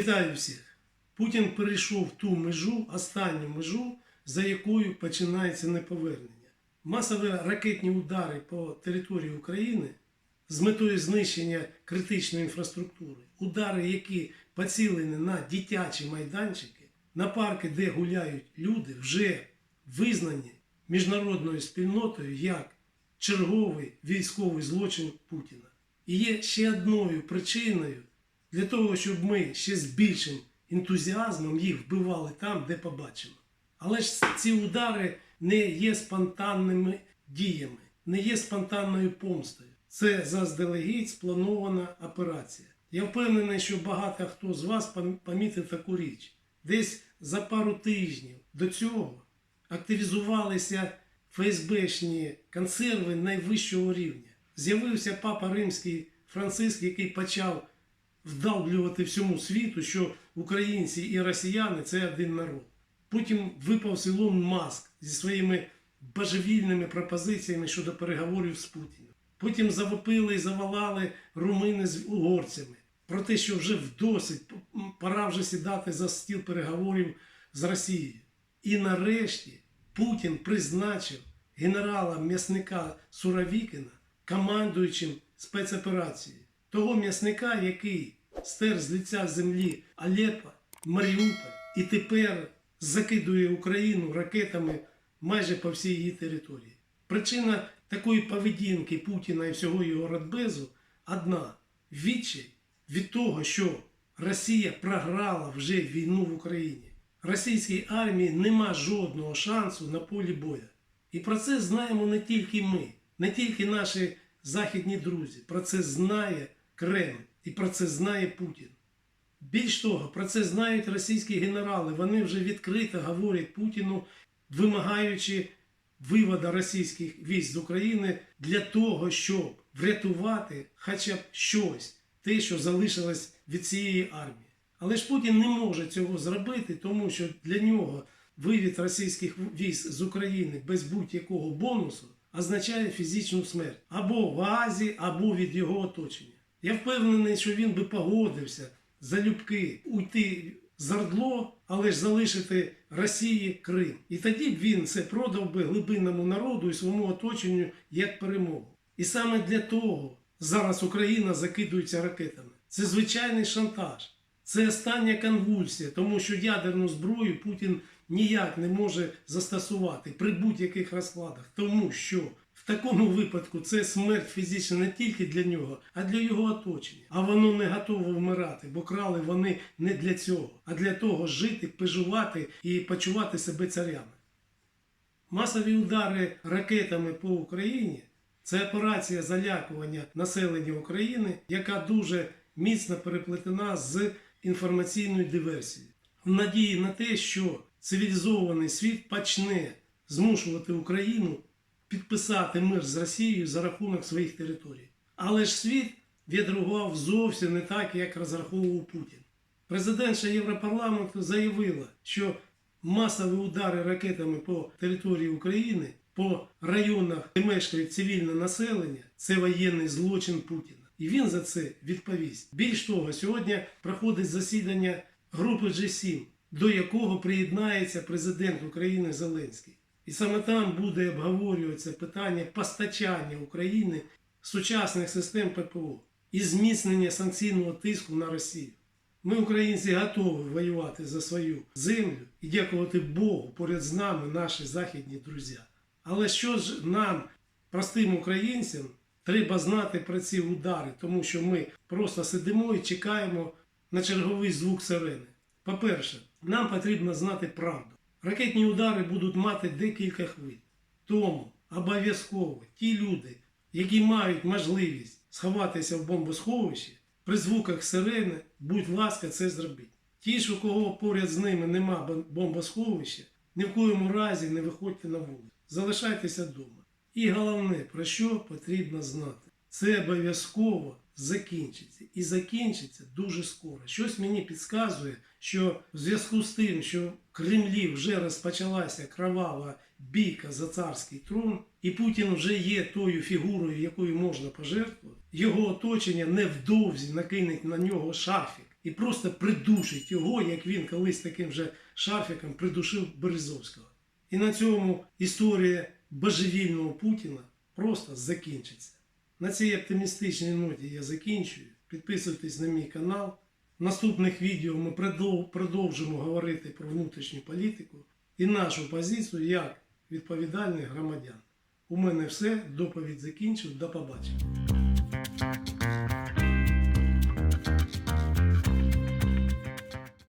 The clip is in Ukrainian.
Вітаю всіх! Путін перейшов ту межу, останню межу, за якою починається неповернення. Масові ракетні удари по території України з метою знищення критичної інфраструктури, удари, які поцілені на дитячі майданчики, на парки, де гуляють люди, вже визнані міжнародною спільнотою як черговий військовий злочин Путіна. І є ще одною причиною для того, щоб ми ще з більшим ентузіазмом їх вбивали там, де побачимо. Але ж ці удари не є спонтанними діями, не є спонтанною помстою. Це заздалегідь спланована операція. Я впевнений, що багато хто з вас пом- помітив таку річ. Десь за пару тижнів до цього активізувалися ФСБшні консерви найвищого рівня. З'явився папа римський Франциск, який почав вдавлювати всьому світу, що українці і росіяни це один народ. Потім випав Ілон Маск зі своїми божевільними пропозиціями щодо переговорів з Путіним. Потім завопили і завалали румини з угорцями про те, що вже вдосить, пора вже сідати за стіл переговорів з Росією. І нарешті Путін призначив генерала м'ясника Суровікіна командуючим спецоперацією. Того м'ясника, який стер з лиця землі Алеппо, Маріуполь і тепер закидує Україну ракетами майже по всій її території. Причина такої поведінки Путіна і всього його радбезу одна відчай від того, що Росія програла вже війну в Україні. Російській армії нема жодного шансу на полі боя. І про це знаємо не тільки ми, не тільки наші західні друзі. Про це знає Кремль і про це знає Путін. Більш того, про це знають російські генерали. Вони вже відкрито говорять Путіну, вимагаючи виводу російських військ з України для того, щоб врятувати хоча б щось, те, що залишилось від цієї армії. Але ж Путін не може цього зробити, тому що для нього вивід російських військ з України без будь-якого бонусу означає фізичну смерть або в Азії, або від його оточення. Я впевнений, що він би погодився залюбки уйти з Ордло, але ж залишити Росії Крим. І тоді б він це продав би глибинному народу і своєму оточенню як перемогу. І саме для того зараз Україна закидується ракетами. Це звичайний шантаж. Це остання конвульсія, тому що ядерну зброю Путін ніяк не може застосувати при будь-яких розкладах, тому що в такому випадку це смерть фізична не тільки для нього, а для його оточення. А воно не готове вмирати, бо крали вони не для цього, а для того жити, поживати і почувати себе царями. Масові удари ракетами по Україні це операція залякування населення України, яка дуже міцно переплетена з інформаційною диверсією. В надії на те, що цивілізований світ почне змушувати Україну підписати мир з Росією за рахунок своїх територій. Але ж світ відреагував зовсім не так, як розраховував Путін. Президентша Європарламенту заявила, що масові удари ракетами по території України, по районах, де мешкає цивільне населення, це воєнний злочин Путіна. І він за це відповість. Більш того, сьогодні проходить засідання групи G7, до якого приєднається президент України Зеленський. І саме там буде обговорюватися питання постачання України сучасних систем ППО і зміцнення санкційного тиску на Росію. Ми, українці, готові воювати за свою землю і дякувати Богу поряд з нами наші західні друзі. Але що ж нам, простим українцям, треба знати про ці удари, тому що ми просто сидимо і чекаємо на черговий звук сирени. По-перше, нам потрібно знати правду. Ракетні удари будуть мати декілька хвиль. Тому обов'язково ті люди, які мають можливість сховатися в бомбосховищі, при звуках сирени, будь ласка, це зробіть. Ті ж, у кого поряд з ними нема бомбосховища, ні в коєму разі не виходьте на вулицю. Залишайтеся вдома. І головне, про що потрібно знати, це обов'язково закінчиться. І закінчиться дуже скоро. Щось мені підказує, що в зв'язку з тим, що в Кремлі вже розпочалася кровава бійка за царський трон, і Путін вже є тою фігурою, якою можна пожертвувати, його оточення невдовзі накинуть на нього шафік і просто придушить його, як він колись таким же шарфіком придушив Березовського. І на цьому історія божевільного Путіна просто закінчиться. На цій оптимістичній ноті я закінчую. Підписуйтесь на мій канал. В наступних відео ми продовжимо говорити про внутрішню політику і нашу позицію як відповідальних громадян. У мене все. Доповідь закінчив. До побачення.